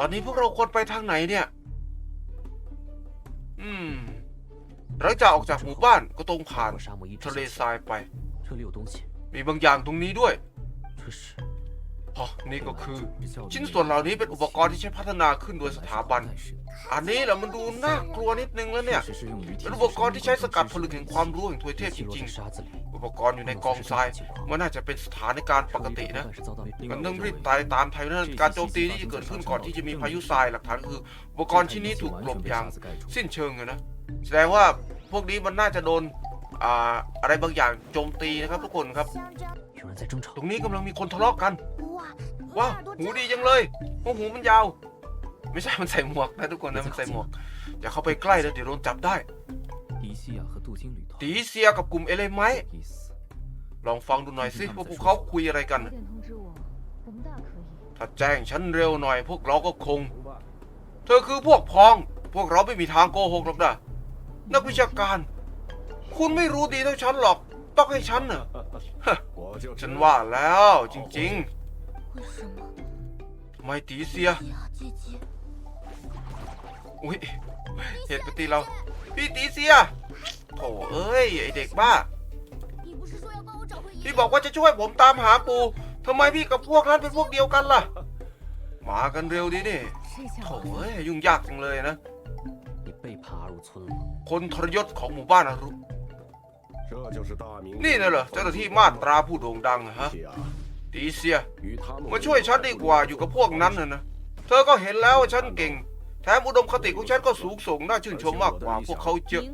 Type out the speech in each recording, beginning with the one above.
ตอนนี้พวกเราควรไปทางไหนเนี่ย อืมเราจะออกจากหมู่บ้านก็ตรงผ่านทะเลทรายไป มีบางอย่างตรงนี้ด้วย เะนี่ก็คือ ชิ้นส่วนเหล่านี้เป็นอุปกรณ์ที่ใช้พัฒนาขึ้นโดยสถาบัน อันนี้แหละมันดูน่ากลัวนิดนึงแล้วเนี่ย เป็นอุปกรณ์ที่ใช้สกัดผลึกแห่งความรู้แห่งทวยเทพจริงๆ อุปกรณ์อยู่ในกองทราย มันน่าจะเป็นสถานการณ์ปกตินะมันต้องรีบตายตามไทยนั่นการโจมตีที่จะเกิดขึ้นก่อนที่จะมีพายุทรายหลักฐานคือ อุปกรณ์ชิ้นนี้ถูกกลบอย่างสิ้นเชิงเลยนะ แสดงว่าพวกนี้มันน่าจะโดน อะไรบางอย่างโจมตีนะครับทุกคนครับ ตรงนี้กำลังมีคนทะเลาะกันว้าหูดีจังเลยหูหูมันยาว ไม่ใช่มันใส่หมวกนะทุกคนนะมันใส่หมวกอย่าเข้าไปใกล้แล้วเดี๋ยวโดนจับได้ตีเซียกับกลุ่มเอเลไมลองฟังดูหน่อยสิว่าพวกเขาคุยอะไรกัน ถ้าแจ้งฉันเร็วหน่อย พวกเราก็คง เธอคือพวกพ้อง พวกเราไม่มีทางโกหกหรอกนะนักวิชาการ คุณไม่รู้ดีเท่าฉันหรอก ต้องให้ฉันเหรอฉันว่าแล้วจริงๆ ไม่ตีเสีย อุ้ยเหตุปฏิเรา พี่ตีเสียโถเอ้ย ไอเด็กบ้า พี่บอกว่าจะช่วยผมตามหาปูทำไมพี่กับพวกนั้นเป็นพวกเดียวกันล่ะ มากันเร็วดีนี่โถเอ้ย ยุ่งยากจังเลยนะคนทรยศของหมู่บ้านอรุ นี่นี่นะเหรอเจ้าหน้าที่มาตราผู้โด่งดังฮะฮะดีเซีย มามช่วยยฉันดีดีกว่าอยู่กับพวกนั้นนะนะเธอก็เห็นแล้วว่าฉันเก่ง แถมอุดมคติของฉันก็สูงส่งน่าชื่นชมมากกว่าพวกเขาเยอะ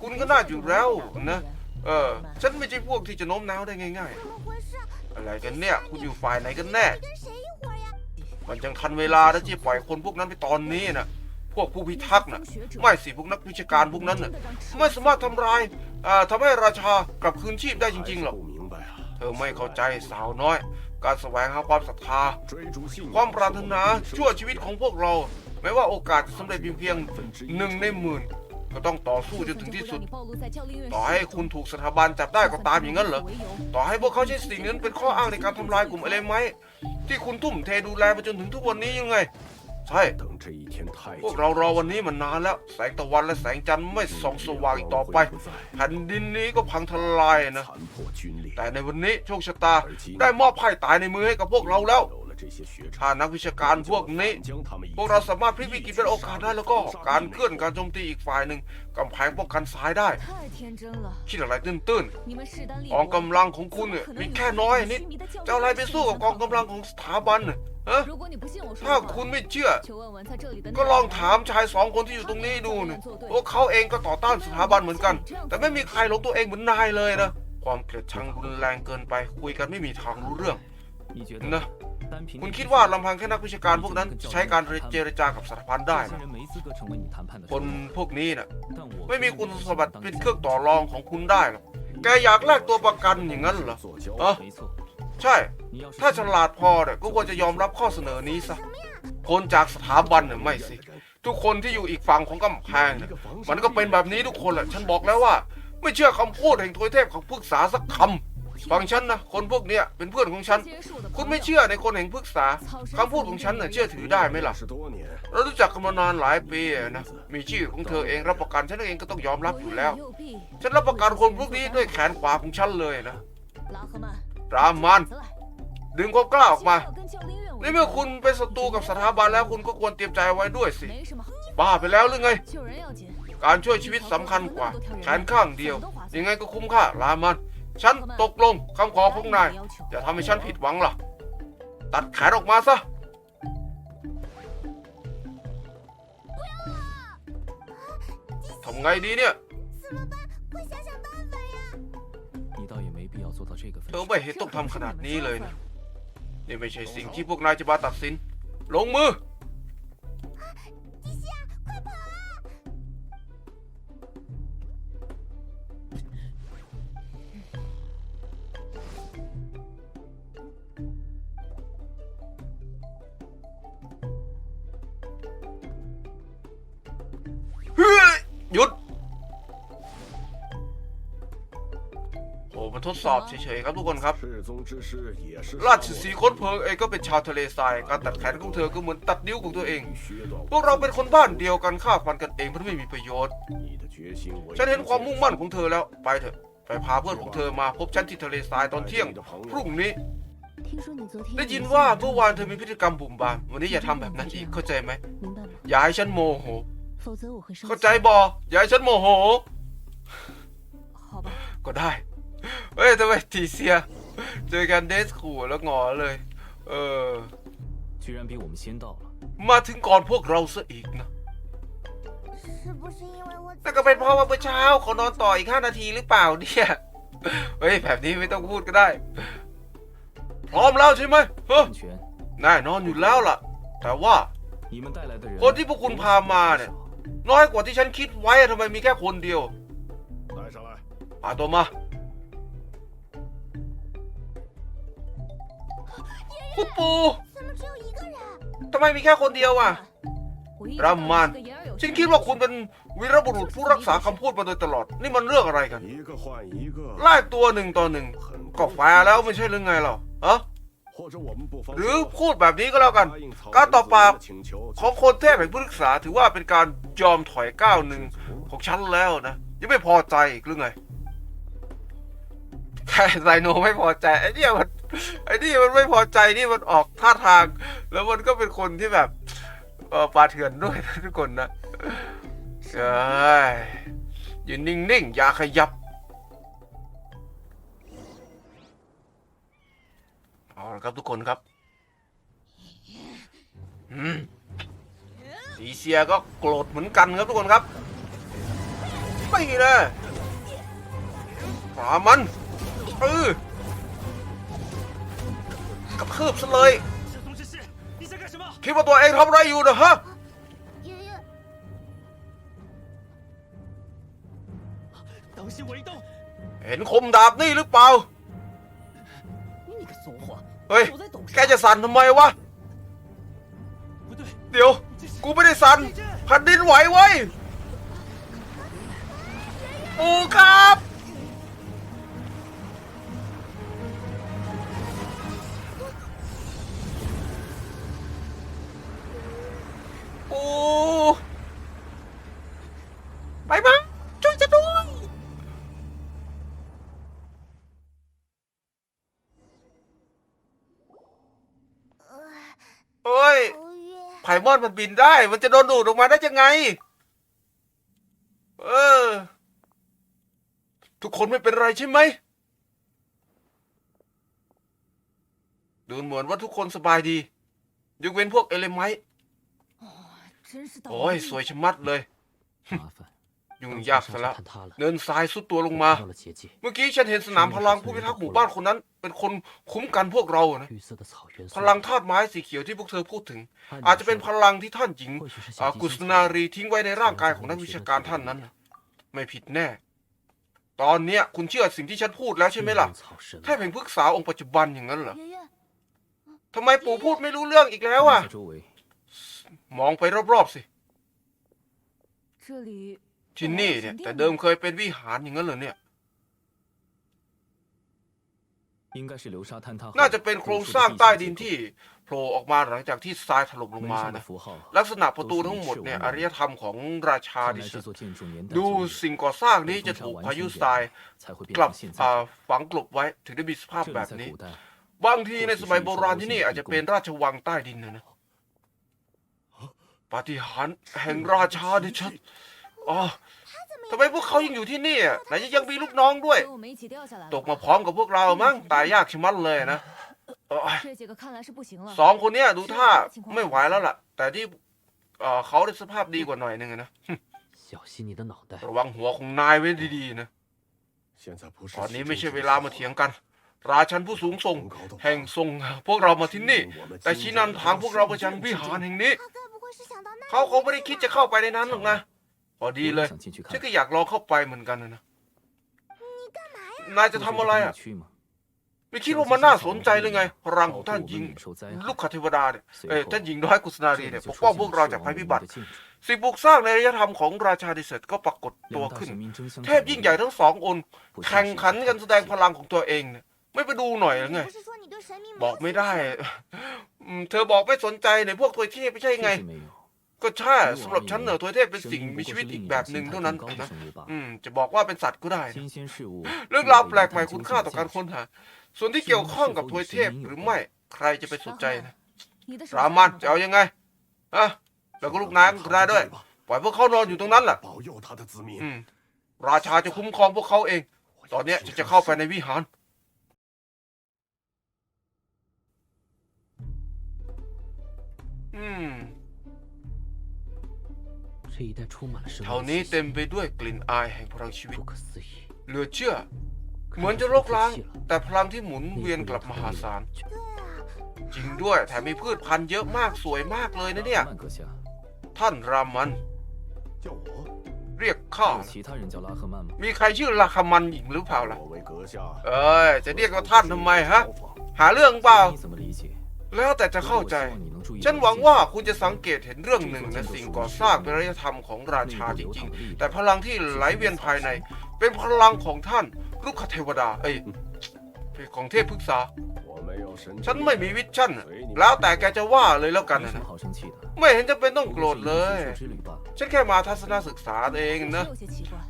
คุณก็น่าอยู่แล้วนะเออฉันไม่ใช่พวกที่จะโน้มน้าวได้ง่าย ๆ อะไรกันเนี่ย คุณอยู่ฝ่ายไหนกันแน่ มันยังทันเวลานะที่ปล่อยคนพวกนั้นไปตอนนี้น่ะ พวกผู้พิทักษ์น่ะไม่สิพวกนักวิชาการพวกนั้นน่ะไม่สามารถทำลายทำให้ราชากลับคืนชีพได้จริงๆหรอกเธอไม่เข้าใจสาวน้อย การแสวงหาความศรัทธา ความปรารถนาชั่วชีวิตของพวกเราแม้ว่าโอกาสจะสำเร็จเพียงเพียงหนึ่งในหมื่นก็ต้องต่อสู้จนถึงที่สุด ต่อให้คุณถูกสถาบันจับได้ก็ตามอย่างนั้นเหรอ ต่อให้พวกเขาใช้สิ่งนั้นเป็นข้ออ้างในการทำลายกลุ่มอะไรไหม ที่คุณทุ่มเทดูแลมาจนถึงทุกวันนี้ยังไง ใช่พวกเรารอวันนี้มานนานแล้ว แสงตะวันและแสงจันทร์ไม่ส่องสว่างอีกต่อไปแผ่นดินนี้ก็พังทลายนะ แต่ในวันนี้โชคชะตาได้มอบไพ่ตายในมือให้กับพวกเราแล้ว ถ้านักวิชาการพวกนี้ พวกเราสามารถพิพิกฤตเป็โอกาสได้แล้วก็การเคลื่อนการโจมตีอีกฝ่ายหนึ่งกำแพงป้องกันซ้ายได้คิดอะไรตื้นๆกองกำลังของคุณมีแค่น้อยนิดจะอะไรไปสู้กับกองกำลังของสถาบันถ้าคุณไม่เชื่อ ก็ลองถามชายสองคนที่อยู่ตรงนี้ดูนะพวกเขาเองก็ต่อต้านสถาบันเหมือนกัน แต่ไม่มีใครลงตัวเองเหมือนนายเลยนะ ความเกลียดชังรุนแรงเกินไป คุยกันไม่มีทางรู้เรื่อง นะคุณคิดว่าลำพังแค่นักวิชาการพวกนั้นใช้การเจรจากับสถาพันได้นะคนพวกนี้นะไม่มีคุณสมบัติเป็นเครื่องต่อรองของคุณได้หรอกแกอยากแลกตัวประกันอย่างนั้นเหรออ๋อใช่ ถ้าฉลาดพอเนี่ยก็ควรจะยอมรับข้อเสนอนี้ซะคนจากสถาบันเนี่ยไม่สิ ทุกคนที่อยู่อีกฝั่งของกำแพงเนี่ยมันก็เป็นแบบนี้ทุกคนแหละ ฉันบอกแล้วว่า ไม่เชื่อคำพูดแห่งทวยเทพของพวกษาสักคำ ฟังฉันนะคนพวกเนี้ยเป็นเพื่อนของฉัน คุณไม่เชื่อในคนแห่งพฤกษาคำพูดของฉันเน่ยเชื่อถือได้ไหมล่ะเรารู้จักกันมานานหลายปีนะมีชื่อของเธอเองรับประกันฉันเองก็ต้องยอมรับอยู่แล้ว ฉันรับประกันคนพวกนี้ด้วยแขนขวาของฉันเลยนะรามมันดึงความกล้าออกมานี่เมื่อคุณเป็นศัตรูกับสถาบันแล้วคุณก็ควรเตรียมใจไว้ด้วยสิ บ้าไปแล้วหรือไง การช่วยชีวิตสำคัญกว่า แขนข้างเดียว ยังไงก็คุ้มค่ารามัน ฉันตกลงคำขอของนาย 要求 อย่าทำให้ฉันผิดหวังล่ะ ตัดแขนออกมาซะทำไงดีเนี่ย 怎么办？快想想办法呀！你倒也没必要做到这个 เธ 份 อ 上。 ไม่เห็นต้องทำขนาดนี้เลยนะนี่ไม่ใช่สิ่งที่พวกนายจะมาตัดสิน ลงมือ ทดสอบเฉยๆครับทุกคนครับ ราชสีค้นเพลิงเองก็เป็นชาวทะเลทราย การตัดแขนของเธอก็เหมือนตัดนิ้วของตัวเอง พวกเราเป็นคนบ้านเดียวกันฆ่าฟันกันเองมันไม่มีประโยชน์ ฉันเห็นความมุ่งมั่นของเธอแล้ว ไปเถอะ ไปพาเพื่อนของเธอมาพบฉันที่ทะเลทรายตอนเที่ยง พรุ่งนี้ ได้ยินว่าเมื่อวานเธอมีพฤติกรรมบุ่มบาม วันนี้อย่าทำแบบนั้นอีก เข้าใจไหม อย่าให้ฉันโมโห เข้าใจบออย่าให้ฉันโมโห ก็ได้ เฮ้ยทำไมทีเซีย เจอกันเดสขู่แล้วงอเลย เออ 居然比我们先到了。 มาถึงก่อนพวกเราซะอีกนะ 是不是因为我 นั่นก็เป็นเพราะว่าเมื่อเช้าเขานอนต่ออีกห้านาทีหรือเปล่าเนี่ย เฮ้ย แบบนี้ไม่ต้องพูดก็ได้ พร้อมแล้วใช่ไหมเฮ้ย 安全， แน่นอนอยู่แล้วล่ะ แต่ว่า 你们带来的人，คนที่พวกคุณพามาเนี่ย น้อยกว่าที่ฉันคิดไว้อะทำไมมีแค่คนเดียว 带上来。 พาตัวมา คุณปู่ทำไมมีแค่คนเดียวอะรัมมันฉันคิดว่าคุณเป็นวีรบุรุษผู้รักษาคำพูดมาโดยตลอด นี่มันเรื่องอะไรกันไล่ตัวหนึ่งต่อหนึ่งก็แฟแล้วไม่ใช่หรือไงเราฮะหรือพูดแบบนี้ก็แล้วกัน การตอบปากของคนเทพแห่งผู้รักษาถือว่าเป็นการยอมถอยก้าวหนึ่งของฉันแล้วนะ ยังไม่พอใจหรือไงใช่ไซโนไม่พอใจไอ้เนี่ยมัน ไอ้นี่มันไม่พอใจนี่มันออกท่าทาง แล้วมันก็เป็นคนที่แบบเออปาเถื่อนด้วยนะทุกคนนะเอ้ยยืนนิ่งๆอย่าขยับเอาละครับทุกคนครับสีเซียก็โกรธเหมือนกันครับทุกคนครับไม่เลยปรามันเออ กับคืบซะเลย คิดว่าตัวเองทำไรอยู่นะฮะเห็นคมดาบนี่หรือเปล่า เฮ้ย แกจะสั่นทำไมวะ เดี๋ยว กูไม่ได้สั่นแผ่นดินไหวไว้ ปูครับ มอนมันบินได้ มันจะโดนดูดออกมาได้ยังไง เออ ทุกคนไม่เป็นไรใช่ไหม ดูเหมือนว่าทุกคนสบายดี ยกเว้นพวกเอเลไมต์โอ้ย สวยชะมัดเลย。 ยุ่งยากซะแล้วเนินทรายสุดตัวลงมา เมื่อกี้ฉันเห็นสนามพลังผู้พิทักษ์หมู่บ้านคนนั้น เป็นคนคุ้มกันพวกเรานะพลังธาตุไม้สีเขียวที่พวกเธอพูดถึง อาจจะเป็นพลังที่ท่านหญิงกุศนารีทิ้งไว้ในร่างกายของนักวิชาการท่านนั้น ไม่ผิดแน่ ตอนเนี้ยคุณเชื่อสิ่งที่ฉันพูดแล้วใช่ไหมล่ะแค่เพีงพึกษาองค์ปัจจุบันอย่างนั้นเหรอทำไมปู่พูดไม่รู้เรื่องอีกแล้วอะมองไปรอบๆสิ ที่นี่เนี่ย แต่เดิมเคยเป็นวิหารอย่างนั้นเหรอเนี่ย น่าจะเป็นโครงสร้างใต้ดินที่โผล่ออกมาหลังจากที่ทรายถล่มลงมานะลักษณะประตูทั้งหมดเนี่ยอารยธรรมของราชาดิสดูสิ่งก่อสร้างนี้จะถูกพายุทรายกลับฝังกลบไว้ถึงได้มีสภาพแบบนี้ บางทีในสมัยโบราณที่นี่อาจจะเป็นราชวังใต้ดินนะนะปฏิหารแห่งราชาดิชัดอ๋อ ทำไมพวกเขายังอยู่ที่นี่ไหนยังมีลูกน้องด้วย ตกมาพร้อมกับพวกเรามั้งตายยากชิมัดเลยนะสองคนเนี้ยดูท่าไม่ไหวแล้วล่ะ แต่ที่เขาได้สภาพดีกว่าหน่อยนึงนะระวังหัวของนายไว้ดีๆนะตอนนี้ไม่ใช่เวลามาเถียงกัน ราชันผู้สูงส่ง แห่งทรงพวกเรามาที่นี่ แต่ชี้นำทางพวกเราไปยังวิหารแห่งนี้ เขาคงไม่ได้คิดจะเข้าไปในนั้นหรอกนะ พอดีเลย ฉันก็อยากรอเข้าไปเหมือนกันนะ นายจะทำอะไรอะ ไม่คิดว่ามันน่าสนใจเลยไง รังของท่านยิง ลูกคาเทวดาเนี่ย เอ้ท่านยิงน้อยกุศนารีเนี่ยปกป้องพวกเราจากภัยพิบัติ สิ่งบุกสร้างในระยะธรรมของราชาดิเซตก็ปรากฏตัวขึ้น เทพยิ่งใหญ่ทั้งสององค์แข่งขันกันแสดงพลังของตัวเองเนี่ยไม่ไปดูหน่อยหรือไง บอกไม่ได้ เธอบอกไม่สนใจในพวกตัวที่ไม่ใช่ไง ก็ใช่สำหรับฉันเหนือตัวเทพเป็นสิ่งมีชีวิตอีกแบบหนึ่งเท่านั้นนะอืมจะบอกว่าเป็นสัตว์ก็ได้นะเรื่องราวแปลกใหม่คุณค่าต่อการค้นหา ส่วนที่เกี่ยวข้องกับทวยเทพหรือไม่ใครจะไปสนใจนะรามันจะเอายังไงอะแล้วก็ลูกน้ำก็ได้ด้วย ปล่อยพวกเขานอนอยู่ตรงนั้นแหละอืมราชาจะคุ้มครองพวกเขาเอง ตอนนี้ยจะเข้าไปในวิหารอืม แถวนี้เต็มไปด้วยกลิ่นอายแห่งพลังชีวิต เหลือเชื่อ เหมือนจะโรคล้าง แต่พลังที่หมุนเวียนกลับมหาศาล จริงด้วยแถมมีพืชพันธุ์เยอะมากสวยมากเลยนะเนี่ย ท่านรามันเรียกข้า มีใครชื่อลาคามันอีกหรือเปล่าล่ะ เอ้ย จะเรียกว่าท่านทำไมฮะ หาเรื่องเปล่า แล้วแต่จะเข้าใจ ฉันหวังว่าคุณจะสังเกตเห็นเรื่องหนึ่งใะสิ่งก่อสร้างเป็นอารยธรรมของราชาจริงๆ แต่พลังที่ไหลเวียนภายใน เป็นพลังของท่านลูกคเทวดา เอ้ยของเทพพฤกษา ฉันไม่มีวิชั่น แล้วแต่แกจะว่าเลยแล้วกันนะไม่เห็นจะเป็นต้องโกรธเลย ฉันแค่มาทัศนศึกษาเองนะ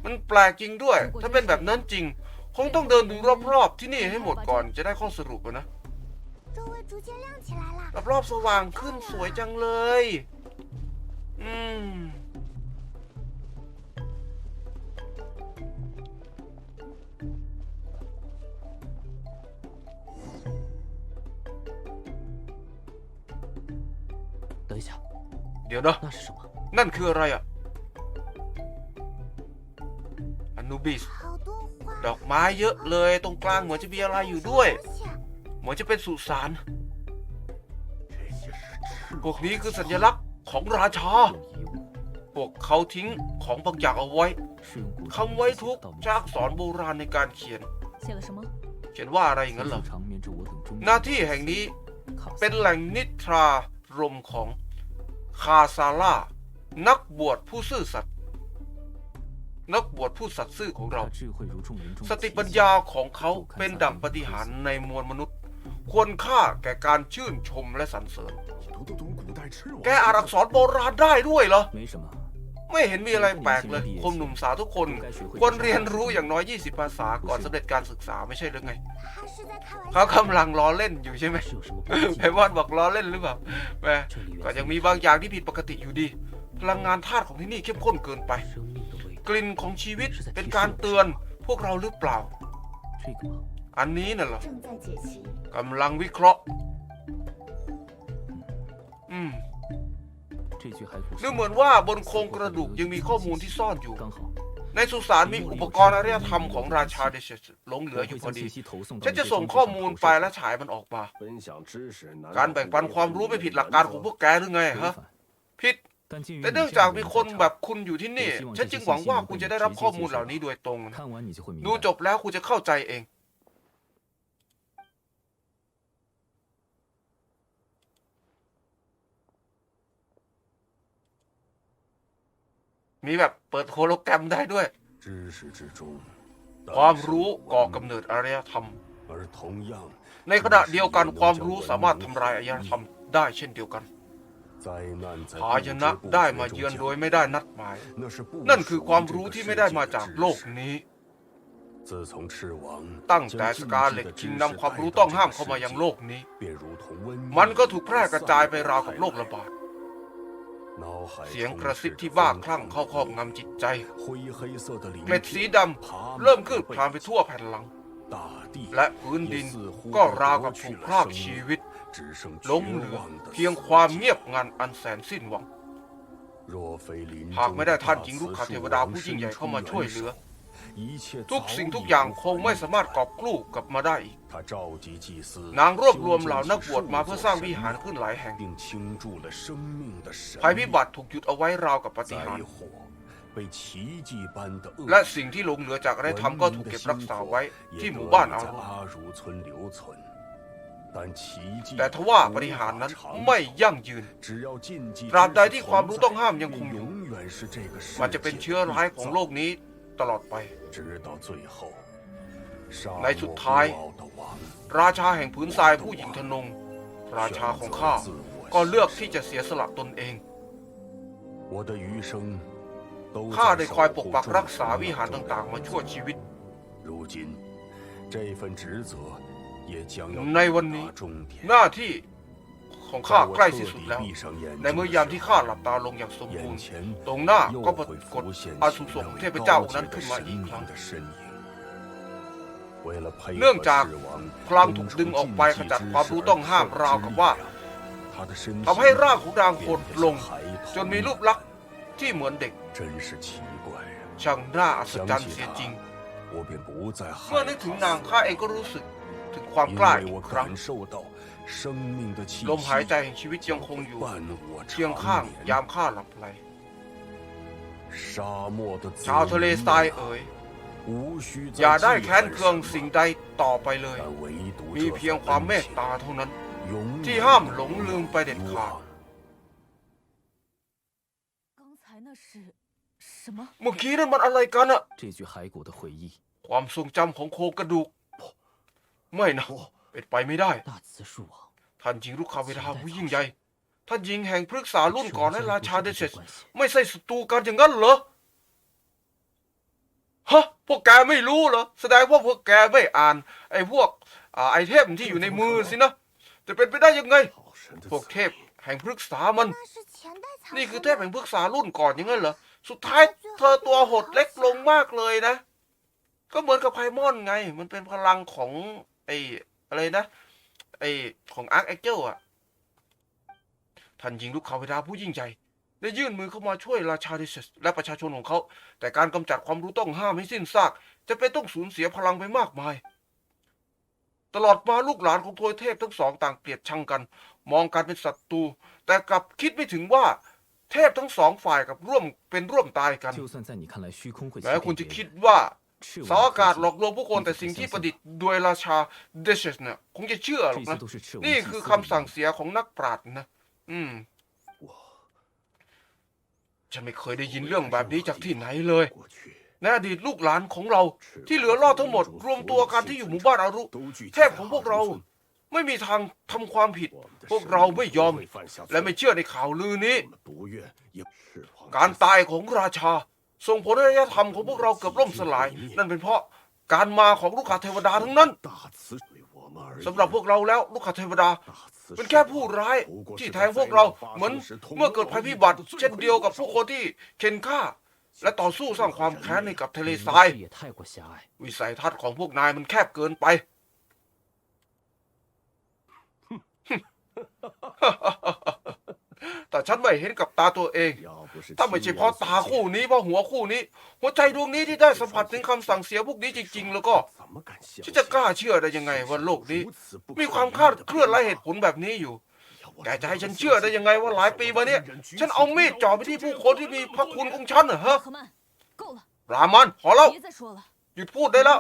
มันแปลกจริงด้วย ถ้าเป็นแบบนั้นจริง คงต้องเดินดูรอบๆที่นี่ให้หมดก่อนจะได้ข้อสรุปนะ 周围逐渐亮起来了。 รอบๆสว่างขึ้นสวยจังเลย อืม 等一下， เดี๋ยวนะ 那是什么？ นั่นคืออะไรอ่ะอนูบิส 好多花， ดอกไม้เยอะเลยตรงกลางเหมือนจะมีอะไรอยู่ด้วย 东西 เหมือนจะเป็นสุสาน 这些是赤 พวกนี้คือสัญลักษณ์ของราชา พวกเขาทิ้งของบางอย่างเอาไว้คำไว้ทุกจากสอนโบราณในการเขียน เขียนว่าอะไรงั้นเหรอ หน้าที่แห่งนี้เป็นแหล่งนิทรารมของคาซาล่านักบวชผู้ซื่อสัตย์นักบวชผู้สัตย์ซื่อของเรา สติปัญญาของเขาเป็นดั่งปฏิหารในมวลมนุษย์ ควรค่าแก่การชื่นชมและสรรเสริญ แกอ่านอักษรโบราณได้ด้วยเหรอ ไม่เห็นมีอะไรแปลกเลยคมหนุ่มสาวทุกคน ควรเรียนรู้อย่างน้อย 20 ภาษาก่อนสำเร็จการศึกษาไม่ใช่หรือไง เขากำลังล้อเล่นอยู่ใช่ไหมไพวอนบอกล้อเล่นหรือเปล่าแม่ก็ยังมีบางอย่างที่ผิดปกติอยู่ดี พลังงานธาตุของที่นี่เข้มข้นเกินไป กลิ่นของชีวิตเป็นการเตือนพวกเราหรือเปล่า อันนี้น่ะเหรอกำลังวิเคราะห์ อืมดูเหมือนว่าบนโครงกระดูกยังมีข้อมูลที่ซ่อนอยู่ ในสุสานมีอุปกรณ์อารยธรรมของราชาเดชหลงเหลืออยู่พอดี ฉันจะส่งข้อมูลไปและฉายมันออกมา การแบ่งปันความรู้ไม่ผิดหลักการของพวกแกหรือไงฮะ ผิดแต่เนื่องจากมีคนแบบคุณอยู่ที่นี่ ฉันจึงหวังว่าคุณจะได้รับข้อมูลเหล่านี้โดยตรง ดูจบแล้วคุณจะเข้าใจเอง มีแบบเปิดโฮโลแกรมได้ด้วย ความรู้ก่อกำเนิดอารยธรรม ในขณะเดียวกันความรู้สามารถทำลายอารยธรรมได้เช่นเดียวกันภาชนะได้มาเยือนโดยไม่ได้นัดหมาย นั่นคือความรู้ที่ไม่ได้มาจากโลกนี้ ตั้งแต่สกาเล็ตคิงนำความรู้ต้องห้ามเข้ามายังโลกนี้ มันก็ถูกแพร่กระจายไปราวกับโลกระบาด เสียงกระซิบที่บ้าคลั่งเข้าครอบงำจิตใจ เม็ดสีดำเริ่มคืบคลานไปทั่วแผ่นหลัง และพื้นดินก็ราวกับถูกพราบชีวิตล้มเหลือเพียงความเงียบงันอันแสนสิ้นหวัง หากไม่ได้ท่านจิงลูกขาเทวดาผู้ยิ่งใหญ่เข้ามาช่วยเหลือ ทุกสิ่งทุกอย่างคงไม่สามารถกอบกลู้กลับมาได้อีก นางรวบรวมเหล่านักบวชมาเพื่อสร้างวิหารขึ้นหลายแห่งภัยพิบัติถูกหยุดเอาไว้ราวกับปฏิหารและสิ่งที่ลงเหนือจากอะไรทำก็ถูกเก็บรักษาไว้ที่หมู่บ้านอารูแต่ทว่าบริหารนั้นไม่ยั่งยืน ตราบใดที่ความรู้ต้องห้ามยังคงอยู่ มันจะเป็นเชื้อร้ายของโลกนี้ตลอดไป ในสุดท้าย ราชาแห่งพื้นทรายผู้หญิงทนง ราชาของข้าก็เลือกที่จะเสียสละตนเองข้าได้คอยปกปักรักษาวิหารต่างๆ มาชั่วชีวิต ในวันนี้หน้าที่ของข้าใกล้สิ้นสุดแล้ว ในเมื่อยามที่ข้าหลับตาลงอย่างสมบูรณ์ ตรงหน้าก็ปรากฏอาสุสงเทพเจ้านั้นขึ้นมาอีกครั้ง เนื่องจากพลังถูกดึงออกไปขจัดความรู้ต้องห้ามราวกับว่าทำให้ร่างของนางหดลง จนมีรูปลักษณ์ที่เหมือนเด็ก ช่างน่าอัศจรรย์เสียจริง เมื่อนึกถึงนางข้าเองก็รู้สึกถึงความกล้าอีกครั้งลมหายใจแห่งชีวิตยังคงอยู่เคียงข้างยามข้าหลับไหลชาวทะเลทรายเอ๋ย 无需再 อย่าได้ 记 แค้น 恨 เคือง 什么 สิ่งใดต่อไปเลย 但唯独 มี 这 เพียง 份 ความเม 恩 ต 情 ตาเท่านั้น 永 ที่ 远 ห้าม 不 หลงลืมไปเด็ด 遗 ขาด 忘。刚才那是什么？ เมื่อกี้นั่นมันอะไรกันอะ 这具骸骨的回忆， ความทรงจำของโครงกระดูก ไม่นะ เป็นไปไม่ได้ 大慈树王 ท่านหญิงลูกคาเวดาผู้ยิ่งใหญ่ ท่านหญิงแห่งพฤกษารุ่น 是 ก่อน 我 และ 真 รา 不 ชา 是 เด 这 เซ 些 ส 关系。 ไม่ใช่ศัตรูกันอย่างนั้นเหรอ ฮะพวกแกไม่รู้เหรอแสดงว่าพวกแกไม่อ่าน ไอ้พวกอไอเทพที่อยู่ในมือสินะจะเป็นไปได้ยังไง พวกเทพแห่งพฤกษามัน นี่คือเทพแห่งพฤกษารุ่นก่อนยังไงเหรอสุดท้ายเธอตัวหดเล็กลงมากเลยนะ ก็เหมือนกับไพมอนไง มันเป็นพลังของไออะไรนะ ไอของอาร์คแอเจิลอะท่านยิงลูกเขาไปดาผู้ยิ่งใหญ่ ได้ยื่นมือเข้ามาช่วยราชาดิเซสและประชาชนของเขา แต่การกำจัดความรู้ต้องห้ามให้สิ้นซาก จะเป็นต้องสูญเสียพลังไปมากมาย ตลอดมาลูกหลานของทวยเทพทั้งสองต่างเกลียดชังกัน มองกันเป็นศัตรู แต่กลับคิดไม่ถึงว่าเทพทั้งสองฝ่ายกับร่วมเป็นร่วมตายกันแม้คุณจะคิดว่าสาอากาศหลอกลวงผู้คนแต่สิ่งที่ประดิษฐ์โดยราชาเดชเนี่ยคงจะเชื่อหรอกนะ นี่คือคำสั่งเสียของนักปราชญ์นะ อืม ฉันไม่เคยได้ยินเรื่องแบบนี้จากที่ไหนเลยในอดีตลูกหลานของเราที่เหลือรอดทั้งหมด รวมตัวกันที่อยู่หมู่บ้านอารุแทบของพวกเราไม่มีทางทำความผิด พวกเราไม่ยอม และไม่เชื่อในข่าวลือนี้ การตายของราชา ส่งผลให้อารยธรรมของพวกเราเกือบล่มสลาย นั่นเป็นเพราะการมาของลูกค้าเทวดาทั้งนั้นสำหรับพวกเราแล้วลูกค้าเทวดา เป็นแค่ผู้ร้ายที่แทงพวกเราเหมือนเมื่อเกิดภัยพิบัติ เช่นเดียวกับผู้คนที่เข็นฆ่า และต่อสู้สร้างความแค้นให้กับทะเลทรายวิสัยทัศน์ของพวกนายมันแคบเกินไปฮ่า แต่ฉันไม่เห็นกับตาตัวเอง ถ้าไม่ใช่เพราะตาคู่นี้เพราะหัวคู่นี้ หัวใจดวงนี้ที่ได้สัมผัสถึงคำสั่งเสียพวกนี้จริง ๆ แล้วก็ฉันจะกล้าเชื่อได้ยังไงว่าโลกนี้ มีความคาดเคลื่อนไละเหตุผลแบบนี้อยู่แกจะให้ฉันเชื่อได้ยังไงว่าหลายปีมาเนี้ยฉันเอามีดจ่อไปที่ผู้คนที่มีพระคุณของฉันเหรอฮะรามันพอแล้วหยุดพูดได้แล้ว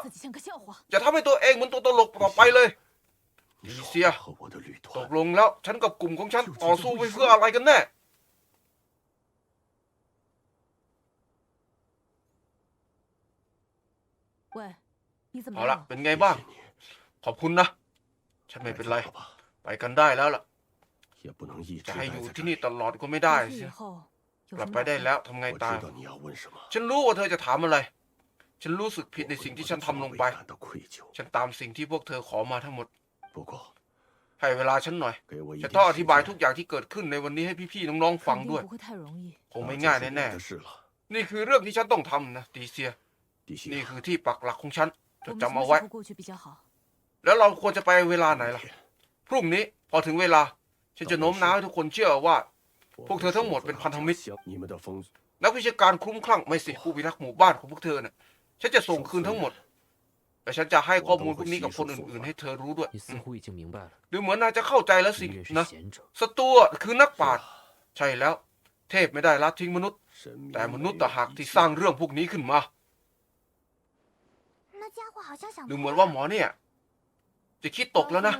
อย่าทำให้ตัวเองเหมือนตัวตลกต่อไปเลย ดีเสียตกลงแล้วฉันกับกลุ่มของฉันต่อสู้ไปเพื่ออะไรกันแน่เอาละเป็นไงบ้าง ขอบคุณนะ ฉันไม่เป็นไร ไปกันได้แล้วล่ะ จะให้อยู่ที่นี่ตลอดก็ไม่ได้สิกลับไปได้แล้วทำไงตา ฉันรู้ว่าเธอจะถามอะไร ฉันรู้สึกผิดในสิ่งที่ฉันทำลงไป ฉันตามสิ่งที่พวกเธอขอมาทั้งหมด ให้เวลาฉันหน่อย จะต้องอธิบายทุกอย่างที่เกิดขึ้นในวันนี้ให้พี่ๆน้องๆฟังด้วย คงไม่ง่ายแน่ๆ นี่คือเรื่องที่ฉันต้องทำนะตีเซีย นี่คือที่ปักหลักของฉันจะจำเอาไว้ แล้วเราควรจะไปเวลาไหนล่ะ พรุ่งนี้พอถึงเวลา ฉันจะโน้มน้าวให้ทุกคนเชื่อว่า พวกเธอทั้งหมดเป็นพันธมิตร นักวิชาการคลุ้มคลั่งไม่สิผู้พิทักษ์หมู่บ้านของพวกเธอเนี่ยฉันจะส่งคืนทั้งหมด แต่ฉันจะให้ข้อมูลพวกนี้กับคนอื่นๆ ให้เธอรู้ด้วยดูเหมือนนายจะเข้าใจแล้วสินะสตัวคือนักปราชญ์ใช่แล้ว เทพไม่ได้ละทิ้งมนุษย์ แต่มนุษย์ต่าหากที่สร้างเรื่องพวกนี้ขึ้นมาดูเหมือนว่าหมอเนี่ย จะคิดตกแล้วนะ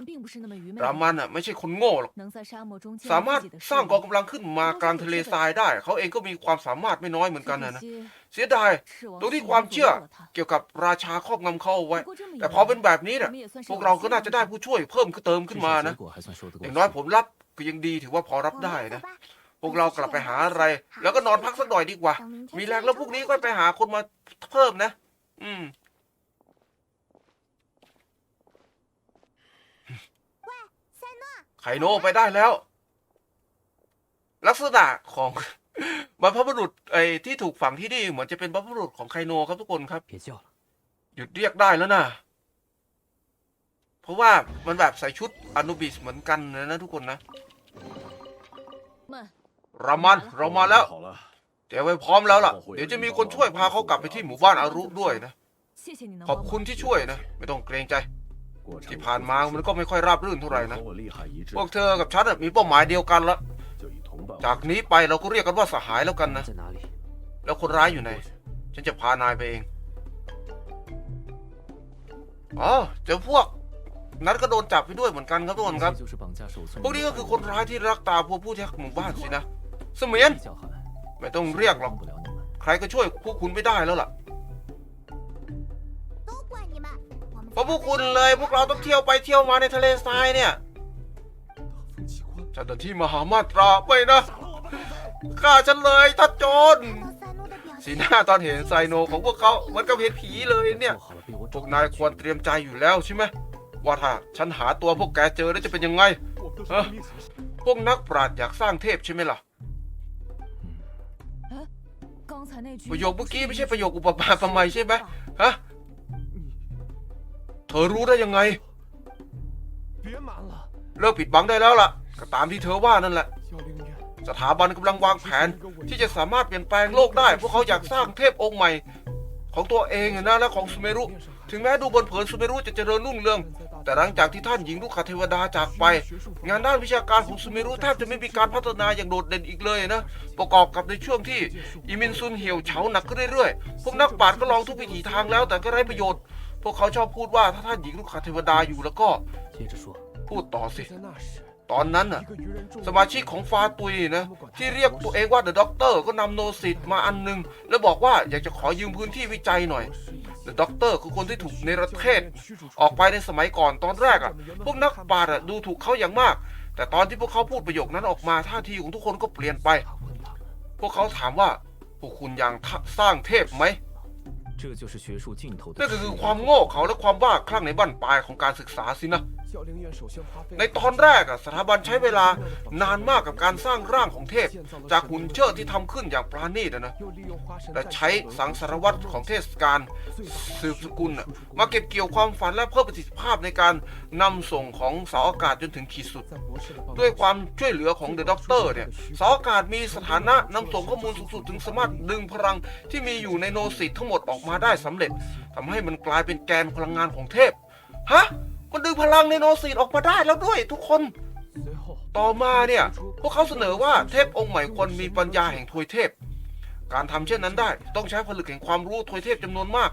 รามันอะไม่ใช่คนโง่หรอกสามารถสร้างกองกำลังขึ้นมากลางทะเลทรายได้ เขาเองก็มีความสามารถไม่น้อยเหมือนกันนะ เสียดายตรงที่ความเชื่อเกี่ยวกับราชาครอบงำเขาเอาไว้ แต่พอเป็นแบบนี้เนี่ยพวกเราก็น่าจะได้ผู้ช่วยเพิ่มเติมขึ้นมานะอย่างน้อยผมรับก็ยังดีถือว่าพอรับได้นะพวกเรากลับไปหาอะไร แล้วก็นอนพักสักหน่อยดีกว่า มีแรงแล้วพวกนี้ก็ไปหาคนมาเพิ่มนะ อืมไคโนไปได้แล้ว ลักษณะของ บรรพบุรุษไอ้ที่ถูกฝังที่นี่เหมือนจะเป็นบรรพบุรุษของไคโนครับทุกคนครับ หยุดเรียกได้แล้วนะ เพราะว่ามันแบบใส่ชุดอนุบิสเหมือนกันนะนะทุกคนนะรามาเรามาแล้วเตรียมไว้พร้อมแล้วล่ะ เดี๋ยวจะมีคนช่วยพาเขากลับไปที่หมู่บ้านอารุด้วยนะ ขอบคุณที่ช่วยนะ ไม่ต้องเกรงใจ ที่ผ่านมามันก็ไม่ค่อยราบรื่นเท่าไหร่นะ พวกเธอกับฉันมีเป้าหมายเดียวกันแล้ว จากนี้ไปเราก็เรียกกันว่าสหายแล้วกันนะ แล้วคนร้ายอยู่ไหน ฉันจะพานายไปเอง อ๋อ เจอพวก นัดก็โดนจับไปด้วยเหมือนกันครับทุกคนครับ พวกนี้ก็คือคนร้ายที่รักตาพวกผู้แท็กหมู่บ้านสินะ เสมียน ไม่ต้องเรียกหรอก ใครก็ช่วยพวกคุณไม่ได้แล้วล่ะเพราะพวกคุณเลยพวกเราต้องเที่ยวไปเที่ยวมาในทะเลทรายเนี่ย จ้าหน้าที่มหามาตราไม่นะฆ่าฉันเลยทัดจนสีหน้าตอนเห็นไซโนของพวกเขาเหมือนกับเห็นผีเลยเนี่ย พวกนายควรเตรียมใจอยู่แล้วใช่ไหมว่าถ้าฉันหาตัวพวกแกเจอแล้วจะเป็นยังไงฮะพวกนักปราชญ์อยากสร้างเทพใช่ไหมล่ะ ประโยคเมื่อกี้ไม่ใช่ประโยคอุปมาทำไมใช่ไหมฮะ เธอรู้ได้ยังไง เลิกปิดบังได้แล้วล่ะ ก็ตามที่เธอว่านั่นแหละ สถาบันกำลังวางแผนที่จะสามารถเปลี่ยนแปลงโลกได้ พวกเขาอยากสร้างเทพองค์ใหม่ ของตัวเองนะและของสุเมรุ ถึงแม้ดูบนเผินสุเมรุจะเจริญรุ่งเรือง แต่หลังจากที่ท่านหญิงลูกคาเทวดาจากไป งานด้านวิชาการของสุเมรุแทบจะไม่มีการพัฒนาอย่างโดดเด่นอีกเลยนะ ประกอบกับในช่วงที่อิมินซุนเหี่ยวเฉาหนักขึ้นเรื่อยๆ พวกนักปราชญ์ก็ลองทุกวิถีทางแล้วแต่ก็ไร้ประโยชน์ พวกเขาชอบพูดว่าถ้าท่านหญิงลูกคาเทวดาอยู่แล้วก็พูดต่อสิ ตอนนั้นน่ะสมาชิกของฟาตุยนะที่เรียกตัวเองว่าเดอะด็อกเตอร์ก็นำโนสิตมาอันหนึ่งแล้วบอกว่าอยากจะขอยืมพื้นที่วิจัยหน่อยเดอะด็อกเตอร์คือคนที่ถูกในประเทศ ออกไปในสมัยก่อนตอนแรกอะพวกนักปราชญ์ดูถูกเขาอย่างมาก แต่ตอนที่พวกเขาพูดประโยคนั้นออกมาท่าทีของทุกคนก็เปลี่ยนไป พวกเขาถามว่าพวกคุณยังสร้างเทพไหม 这就是学术尽头的 นั่นก็ 智 คือ 慧 ความโง่เขาและความบ้าคลั่งในบั้นปลายของการศึกษาสินะ 教令院首先花费 ในตอนแรกอะสถาบันใช้เวลานานมากกับการสร้างร่างของเทพ จากหุ่นเชิดที่ทำขึ้นอย่างปราณีตอะนะ 又利用花神 แต่ใช้สังสารวัตรของเทศกาลสืบสกุลน่ะมาเก็บเกี่ยวความฝันและเพิ่มประสิทธิภาพในการนำส่งของเสาอากาศจนถึงขีดสุด 在博士的帮助 ด้วยความช่วยเหลือของเดอะด็อกเตอร์เนี่ยเสาอากาศมีสถานะนำส่งข้อมูลสูงสุดถึงสามารถดึงพลังที่มีอยู่ในโนสิตทั้งหมดออกมา ได้สำเร็จทำให้มันกลายเป็นแกนพลังงานของเทพ ฮะ มันดึงพลังในโนสิตออกมาได้แล้วด้วยทุกคน 随后 ต่อมาเนี่ย พวกเขาเสนอว่าเทพองค์ใหม่ควรมีปัญญาแห่งทวยเทพ การทำเช่นนั้นได้ ต้องใช้ผลึกแห่งความรู้ทวยเทพจำนวนมาก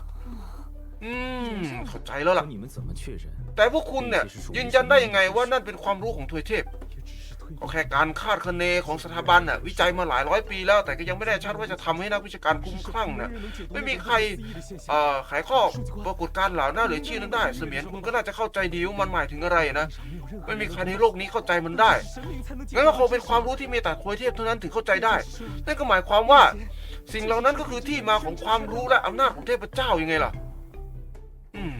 อืม เข้าใจแล้ว 可 ล่ะ 你们怎么确认？ แต่พวกคุณเนี่ยยืนยันได้ยังไงว่านั่นเป็นความรู้ของทวยเทพ 也只是推 ก็แค่การคาดคะเนของสถาบันน่ะวิจัยมาหลายร้อยปีแล้ว แต่ก็ยังไม่แน่ชัดว่าจะทำให้นักวิชาการคุ้มคลั่งน่ะไม่มีใครเอ่อไขข้อปรากฏการ์เหล่าน่าเหลือเชื่อนั้นได้ เสมียนคุณก็น่าจะเข้าใจดีว่ามันหมายถึงอะไรนะไม่มีใครในโลกนี้เข้าใจมันได้งั้นก็คงเป็นความรู้ที่มีแต่ทวยเทพเท่านั้นถึงเข้าใจได้นั่นก็หมายความว่า สิ่งเหล่านั้นก็คือที่มาของความรู้และอำนาจของเทพเจ้ายังไงล่ะ อืม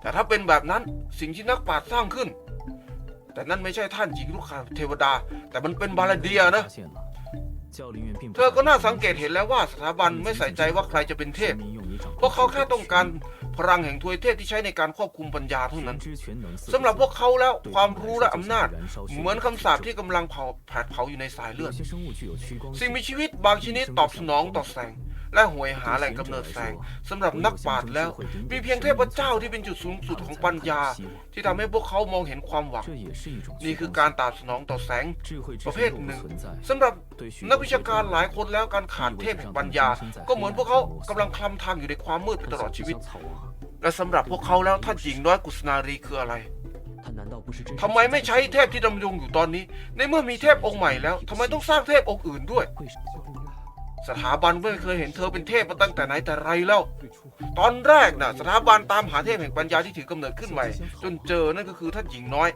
แต่ถ้าเป็นแบบนั้นสิ่งที่นักปราชญ์สร้างขึ้น แต่นั่นไม่ใช่ท่านหญิงลูกคาเทวดา แต่มันเป็นบาลเดียนะ เธอก็น่าสังเกตเห็นแล้วว่าสถาบันไม่ใส่ใจว่าใครจะเป็นเทพ พวกเขาแค่ต้องการพลังแห่งทวยเทพที่ใช้ในการควบคุมปัญญาเท่านั้น สำหรับพวกเขาแล้วความรู้และอำนาจ เหมือนคำสาปที่กำลังเผาแผดเผาอยู่ในสายเลือด สิ่งมีชีวิตบางชนิดตอบสนองต่อแสง และหวยหาแหล่งกำเนิดแสงสำหรับนักปราชญ์แล้ว มีเพียงเทพเจ้าที่เป็นจุดสูงสุดของปัญญา ที่ทำให้พวกเขามองเห็นความหวัง นี่คือการตอบสนองต่อแสงประเภทหนึ่งสำหรับนักวิชาการหลายคนแล้วการขาดเทพแห่งปัญญา ก็เหมือนพวกเขากำลังคลำทางอยู่ในความมืดตลอดชีวิต และสำหรับพวกเขาแล้วท่านหญิงน้อยกุศนารีคืออะไรทำไมไม่ใช้เทพที่ดำรงอยู่ตอนนี้ ในเมื่อมีเทพองค์ใหม่แล้วทำไมต้องสร้างเทพองค์อื่นด้วย สถาบันไม่เคยเห็นเธอเป็นเทพมาตั้งแต่ไหนแต่ไรแล้ว ตอนแรกน่ะสถาบันตามหาเทพแห่งปัญญาที่ถือกำเนิดขึ้นใหม่ จนเจอนั่นก็คือท่านหญิงน้อย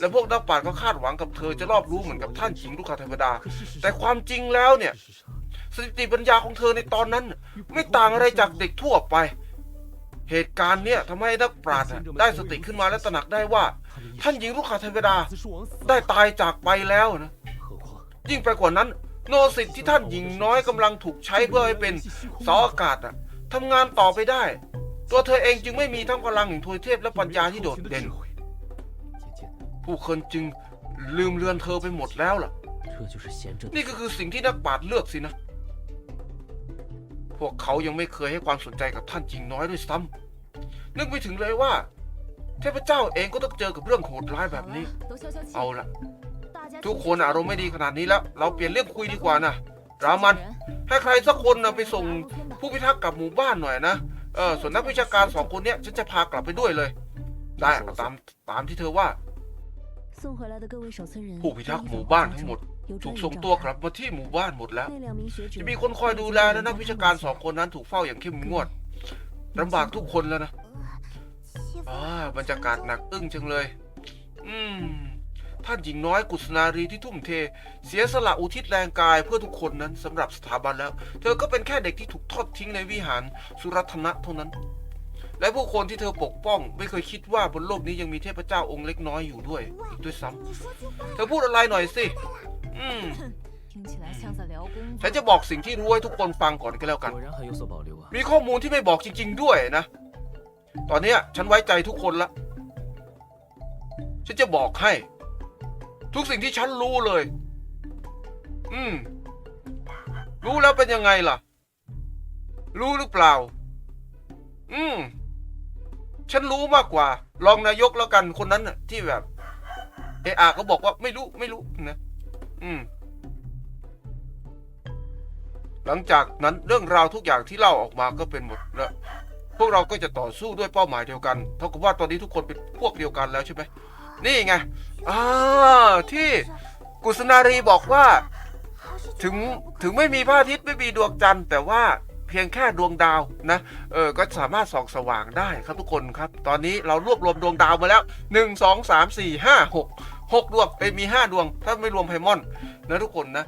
และพวกนักปราชญ์ก็คาดหวังกับเธอจะรอบรู้เหมือนกับท่านหญิงลูกคาเทวดา แต่ความจริงแล้วเนี่ยสถิติปัญญาของเธอในตอนนั้น ไม่ต่างอะไรจากเด็กทั่วไป เหตุการณ์เนี่ยทำให้นักปราชญ์ได้สติขึ้นมาและตระหนักได้ว่า ท่านหญิงลูกคาเทวดาได้ตายจากไปแล้วนะยิ่งไปกว่านั้น โนสิตที่ท่านหญิงน้อยกำลังถูกใช้เพื่อให้เป็นสออากาศอะทำงานต่อไปได้ ตัวเธอเองจึงไม่มีทั้งำลังแห่งทวยเทพและปัญญาที่โดดเด่น ผู้คนจึงลืมเลือนเธอไปหมดแล้วล่ะ นี่ก็คือสิ่งที่นักปราชญ์เลือกสินะ พวกเขายังไม่เคยให้ความสนใจกับท่านจริงน้อยด้วยซ้ำนึกไม่ถึงเลยว่า เทพเจ้าเองก็ต้องเจอกับเรื่องโหดร้ายแบบนี้ เอาละ ทุกคนอารมณ์ไม่ดีขนาดนี้แล้ว เราเปลี่ยนเรื่องคุยดีกว่านะรามันให้ใครสักคนนะไปส่งผู้พิทักษ์กลับหมู่บ้านหน่อยนะเออส่วนนักวิชาการสองคนเนี้ยฉันจะพากลับไปด้วยเลย ได้ตามตามที่เธอว่า ผู้พิทักษ์หมู่บ้านทั้งหมด ถูกส่งตัวกลับมาที่หมู่บ้านหมดแล้ว จะมีคนคอยดูแลนะนักวิชาการสองคนนั้นถูกเฝ้าอย่างเข้มงวดลำบากทุกคนแล้วนะอ่าบรรยากาศหนักอึ้งจังเลย อืม ท่านหญิงน้อยกุศนารีที่ทุ่มเท เสียสละอุทิศแรงกายเพื่อทุกคนนั้นสำหรับสถาบันแล้ว เธอก็เป็นแค่เด็กที่ถูกทอดทิ้งในวิหารสุรัตนะเท่านั้น และผู้คนที่เธอปกป้อง ไม่เคยคิดว่าบนโลกนี้ยังมีเทพเจ้าองค์เล็กน้อยอยู่ด้วยอีกด้วยซ้ำ เธอพูดอะไรหน่อยสิอืมฉันจะบอกสิ่งที่รู้ให้ทุกคนฟังก่อนก็แล้วกัน มีข้อมูลที่ไม่บอกจริง ๆ ด้วยนะ ตอนนี้ฉันไว้ใจทุกคนละ ฉันจะบอกให้ ทุกสิ่งที่ฉันรู้เลย อืม รู้แล้วเป็นยังไงล่ะ รู้หรือเปล่า อืม ฉันรู้มากกว่า รองนายกแล้วกันคนนั้นน่ะ ที่แบบเออะก็บอกว่าไม่รู้ไม่รู้นะ อืม หลังจากนั้นเรื่องราวทุกอย่างที่เล่าออกมาก็เป็นหมดแล้วพวกเราก็จะต่อสู้ด้วยเป้าหมายเดียวกัน เท่ากับว่าตอนนี้ทุกคนเป็นพวกเดียวกันแล้วใช่ไหม นี่ไงอ่าที่กุศนารีบอกว่า ถึงถึงไม่มีพระอาทิตย์ไม่มีดวงจันทร์ แต่ว่าเพียงแค่ดวงดาวนะเออก็สามารถส่องสว่างได้ครับทุกคนครับ ตอนนี้เรารวบรวมดวงดาวมาแล้วหนึ่งสองสามสี่ห้าหกหกดวงไปมีห้าดวง ถ้าไม่รวมไพมอนนะทุกคนนะ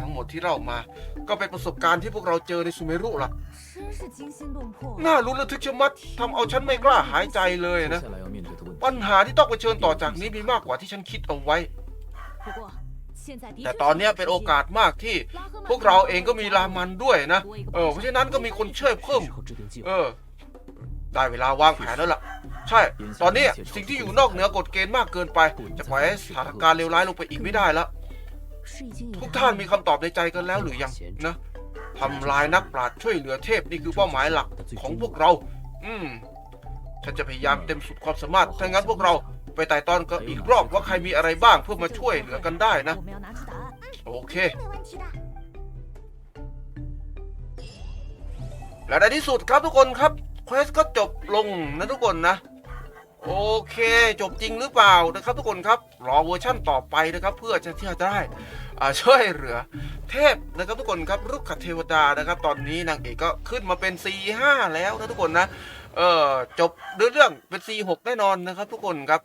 ทั้งหมดที่เรามา ก็เป็นประสบการณ์ที่พวกเราเจอในซูเมรุล่ะน่ารู้ระทึกชะมัดทำเอาฉันไม่กล้าหายใจเลยนะ ปัญหาที่ต้องเผชิญต่อจากนี้มีมากกว่าที่ฉันคิดเอาไว้ แต่ตอนนี้เป็นโอกาสมากที่พวกเราเองก็มีรามันด้วยนะ เออเพราะฉะนั้นก็มีคนช่วยเพิ่ม เออ ได้เวลาวางแผนแล้วล่ะ ใช่ ตอนนี้สิ่งที่อยู่นอกเหนือกฎเกณฑ์มากเกินไป จะปล่อยสถานการณ์เลวร้ายลงไปอีกไม่ได้แล้ว ทุกท่านมีคำตอบในใจกันแล้วหรือยังนะทำลายนักปราชญ์ช่วยเหลือเทพนี่คือเป้าหมายหลักของพวกเรา อืมฉันจะพยายามเต็มสุดความสามารถถ้างั้นพวกเราไปไต่ตอนก็อีกรอบว่าใครมีอะไรบ้างเพื่อมาช่วยเหลือกันได้นะ โอเค และในที่สุดครับทุกคนครับเควสก็จบลงนะทุกคนนะ โอเค จบจริงหรือเปล่านะครับทุกคนครับ รอเวอร์ชั่นต่อไปนะครับเพื่อจะที่จะได้ช่วยเหลือ เทพนะครับทุกคนครับรุกขเทวดานะครับ ตอนนี้นางเอกก็ขึ้นมาเป็น C5 แล้วนะทุกคนนะเออจบเรื่องเป็น C6 แน่นอนนะครับทุกคนครับ